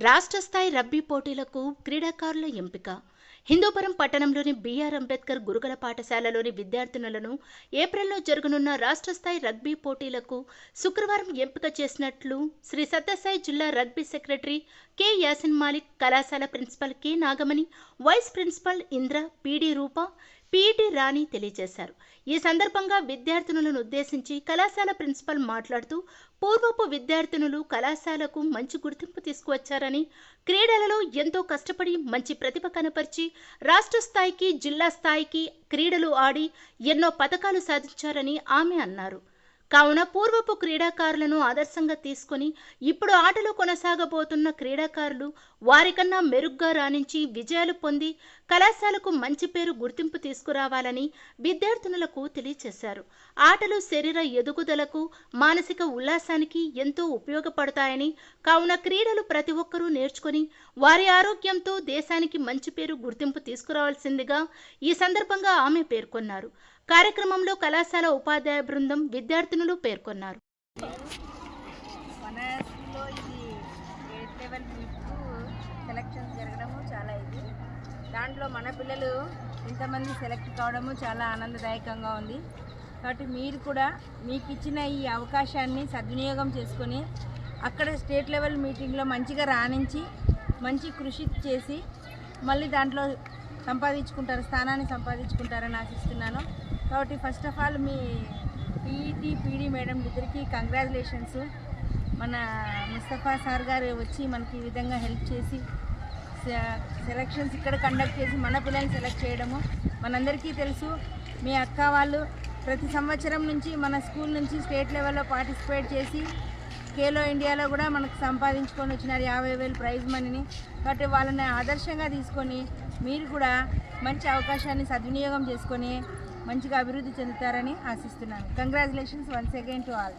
రాష్ట్ర స్థాయి రబ్బీ పోటీలకు క్రీడాకారుల ఎంపిక. హిందూపురం పట్టణంలోని బీఆర్ అంబేద్కర్ గురుకుల పాఠశాలలోని విద్యార్థినులను ఏప్రిల్లో జరగనున్న రాష్ట్ర స్థాయి రగ్బీ పోటీలకు శుక్రవారం ఎంపిక చేసినట్లు శ్రీ సత్యసాయి జిల్లా rugby secretary K Yasin Malik కళాశాల principal K Nagamani vice principal Indra PD Roopa PET Rani తెలియజేశారు. ఈ సందర్భంగా విద్యార్థినులను ఉద్దేశించి కళాశాల ప్రిన్సిపల్ మాట్లాడుతూ పూర్వపు విద్యార్థినులు కళాశాలకు మంచి గుర్తింపు తీసుకువచ్చారని క్రీడలలో ఎంతో కష్టపడి మంచి ప్రతిభ కనపరిచి రాష్ట్ర స్థాయికి జిల్లా స్థాయికి క్రీడలు ఆడి ఎన్నో పథకాలు సాధించారని ఆమె అన్నారు. కావున పూర్వపు క్రీడాకారులను ఆదర్శంగా తీసుకొని ఇప్పుడు ఆటలు కొనసాగబోతున్న క్రీడాకారులు వారికన్నా మెరుగ్గా రాణించి విజయాలు పొంది కళాశాలకు మంచి పేరు గుర్తింపు తీసుకురావాలని విద్యార్థినులకు తెలియజేశారు ఆటలు శరీర ఎదుగుదలకు మానసిక ఉల్లాసానికి ఎంతో ఉపయోగపడతాయని కావున క్రీడలు ప్రతి ఒక్కరూ నేర్చుకొని వారి ఆరోగ్యంతో దేశానికి మంచి పేరు గుర్తింపు తీసుకురావాల్సిందిగా ఈ సందర్భంగా ఆమె పేర్కొన్నారు. కార్యక్రమంలో కళాశాల ఉపాధ్యాయ బృందం విద్యార్థినులు పేర్కొన్నారు. మన స్కూల్లో ఇది లెవెల్ సెలక్షన్స్ జరగడము చాలా ఇది. దాంట్లో మన పిల్లలు ఇంతమంది సెలెక్ట్ కావడము చాలా ఆనందదాయకంగా ఉంది. కాబట్టి మీరు కూడా మీకు ఇచ్చిన ఈ అవకాశాన్ని సద్వినియోగం చేసుకొని అక్కడ స్టేట్ లెవెల్ మీటింగ్లో మంచిగా రాణించి మంచి కృషి చేసి మళ్ళీ దాంట్లో సంపాదించుకుంటారు స్థానాన్ని సంపాదించుకుంటారని ఆశిస్తున్నాను. కాబట్టి ఫస్ట్ ఆఫ్ ఆల్ మీ పీఈటీ పీడీ మేడం ఇద్దరికి కంగ్రాచులేషన్స్ మన ముస్తఫా సార్ గారు వచ్చి మనకి ఈ విధంగా హెల్ప్ చేసి సెలక్షన్స్ ఇక్కడ కండక్ట్ చేసి మన పిల్లల్ని సెలెక్ట్ చేయడము. మనందరికీ తెలుసు మీ అక్క వాళ్ళు ప్రతి సంవత్సరం నుంచి మన స్కూల్ నుంచి స్టేట్ లెవెల్లో పార్టిసిపేట్ చేసి కేలో ఇండియాలో కూడా మనకు సంపాదించుకొని వచ్చినారు యాభై వేలు ప్రైజ్ మనీని. కాబట్టి వాళ్ళని ఆదర్శంగా తీసుకొని మీరు కూడా మంచి అవకాశాన్ని సద్వినియోగం చేసుకొని మంచిగా అభివృద్ధి చెందుతారని ఆశిస్తున్నాను. Congratulations once again to all